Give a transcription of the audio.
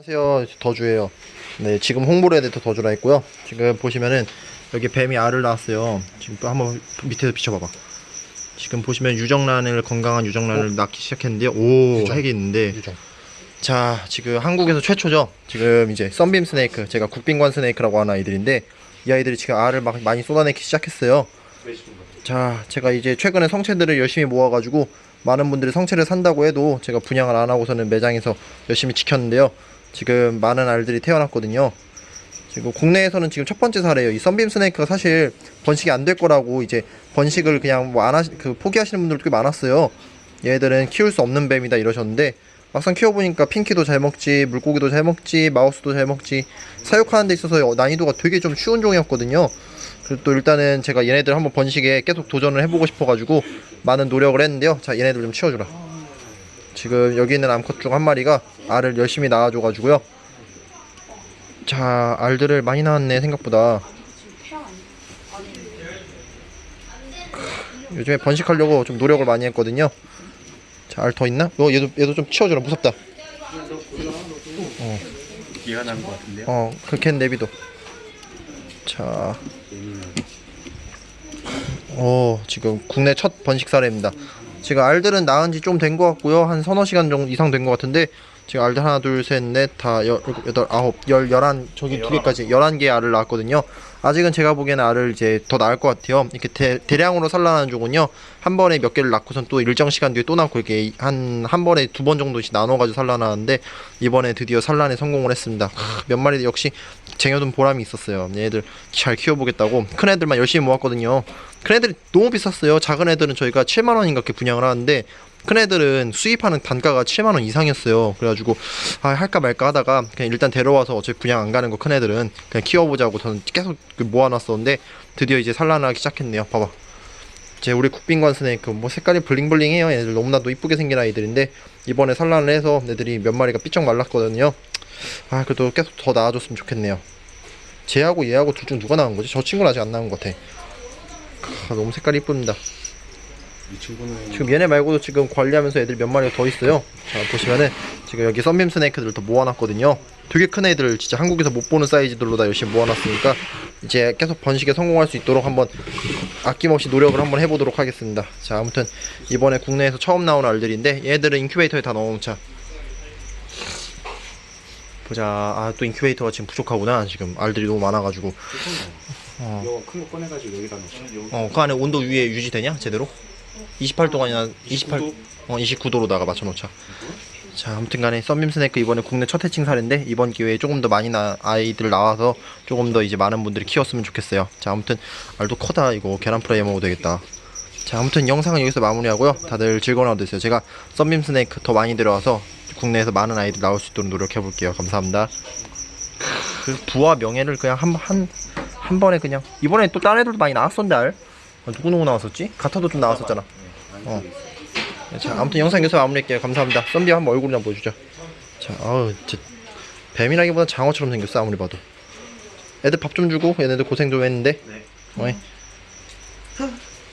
안녕하세요. 더주예요. 네 지금 홍보를 해야 돼서 더주라 했고요. 지금 보시면은 여기 뱀이 알을 낳았어요. 지금 또 한번 밑에서 비춰봐봐. 지금 보시면 유정란을 건강한 유정란을 낳기 시작했는데요 오 유정. 핵이 있는데. 유정. 자 지금 한국에서 최초죠? 지금 이제 썬빔 스네이크 제가 국빈관 스네이크라고 하는 아이들인데 이 아이들이 지금 알을 막 많이 쏟아내기 시작했어요. 자 제가 이제 최근에 성체들을 열심히 모아가지고 많은 분들이 성체를 산다고 해도 제가 분양을 안 하고서는 매장에서 열심히 지켰는데요 지금 많은 알들이 태어났거든요. 지금 국내에서는 지금 첫 번째 사례예요. 이 썬빔 스네이크가 사실 번식이 안 될 거라고 이제 번식을 그냥 뭐 안 하시 그 포기하시는 분들도 꽤 많았어요. 얘들은 키울 수 없는 뱀이다 이러셨는데 막상 키워보니까 핑키도 잘 먹지 물고기도 잘 먹지 마우스도 잘 먹지 사육하는 데 있어서 난이도가 되게 좀 쉬운 종이었거든요. 그리고 또 일단은 제가 얘네들 한번 번식에 계속 도전을 해보고 싶어가지고 많은 노력을 했는데요. 자 얘네들 좀 치워주라 지금 여기 있는 암컷 중 한 마리가 알을 열심히 낳아줘가지고요. 자 알들을 많이 낳았네 생각보다. 크, 요즘에 번식하려고 좀 노력을 많이 했거든요. 자 알 더 있나? 어 얘도 얘도 좀 치워주라. 무섭다. 기가 난것 같은데요. 어 그렇게 내비도. 자. 어, 지금 국내 첫 번식 사례입니다. 지금 알들은 낳은 지 좀 된 것 같고요. 한 서너 시간 정도 이상 된 것 같은데 지금 알들 하나, 둘, 셋, 넷, 다 여, 여덟, 아홉, 열, 열한 저기 두 개까지 열한 개의 알을 낳았거든요. 아직은 제가 보기에는 알을 이제 더 낳을 것 같아요. 이렇게 대, 대량으로 산란하는 쪽은요. 한 번에 몇 개를 낳고선 또 일정 시간 뒤에 또 낳고 이렇게 한 한 번에 두 번 정도씩 나눠가지고 산란하는데 이번에 드디어 산란에 성공을 했습니다. 하, 몇 마리 역시 쟁여둔 보람이 있었어요. 얘네들 잘 키워보겠다고 큰 애들만 열심히 모았거든요. 큰 애들이 너무 비쌌어요. 작은 애들은 저희가 7만 원인가 이렇게 분양을 하는데 큰 애들은 수입하는 단가가 7만 원 이상이었어요. 그래가지고 아 할까 말까 하다가 그냥 일단 데려와서 어차피 분양 안 가는 거 큰 애들은 그냥 키워보자고 저는 계속 그 모아놨었는데 드디어 이제 산란하기 시작했네요. 봐봐. 제 우리 국빈관 스네이크 뭐 색깔이 블링블링해요. 얘들 너무나도 이쁘게 생긴 아이들인데 이번에 산란을 해서 애들이 몇 마리가 삐쩍 말랐거든요. 아 그래도 계속 더 나아졌으면 좋겠네요. 쟤하고 얘하고 둘 중 누가 나은 거지? 저 친구는 아직 안 나온 것 같아. 아, 너무 색깔이 이쁩니다. 이 친구는 지금 얘네 말고도 지금 관리하면서 애들이 몇 마리가 더 있어요. 자 보시면은 지금 여기 썬빔 스네이크들 더 모아놨거든요. 되게 큰 애들 진짜 한국에서 못 보는 사이즈들로 다 열심히 모아놨으니까 이제 계속 번식에 성공할 수 있도록 한번 아낌없이 노력을 한번 해보도록 하겠습니다. 자 아무튼 이번에 국내에서 처음 나온 알들인데 얘들은 인큐베이터에 다 넣어놓자. 보자. 아 또 인큐베이터가 지금 부족하구나. 지금 알들이 너무 많아가지고. 어. 이거 큰 거 꺼내가지고 여기다 넣자. 어, 그 안에 온도 위에 유지되냐? 제대로? 28도가 28, 29도? 어, 29도로다가 맞춰놓자. 자, 아무튼 간에 썬빔 스네이크 이번에 국내 첫 해칭 사례인데, 이번 기회에 조금 더 많이 나, 아이들 나와서 조금 더 이제 많은 분들이 키웠으면 좋겠어요. 자, 아무튼, 알도 커다. 이거 계란 프라이 해 먹어도 되겠다. 자, 아무튼 영상은 여기서 마무리하고요. 다들 즐거운 하루 되세요. 제가 썬빔 스네이크 더 많이 들어와서 국내에서 많은 아이들 나올 수 있도록 노력해 볼게요. 감사합니다. 그 부와 명예를 그냥 한, 한, 한 번에 그냥. 이번에 또 다른 애들도 많이 나왔었는데, 알? 아, 누구누구 나왔었지? 가타도 좀 나왔었잖아. 어. 자, 아무튼 영상 여기서 마무리할게요. 감사합니다. 썸비 한번 얼굴 좀 보여주자. 자, 아우, 진짜 뱀이라기보다 장어처럼 생겼어 아무리 봐도. 애들 밥 좀 주고 얘네들 고생 좀 했는데. 네. 어이.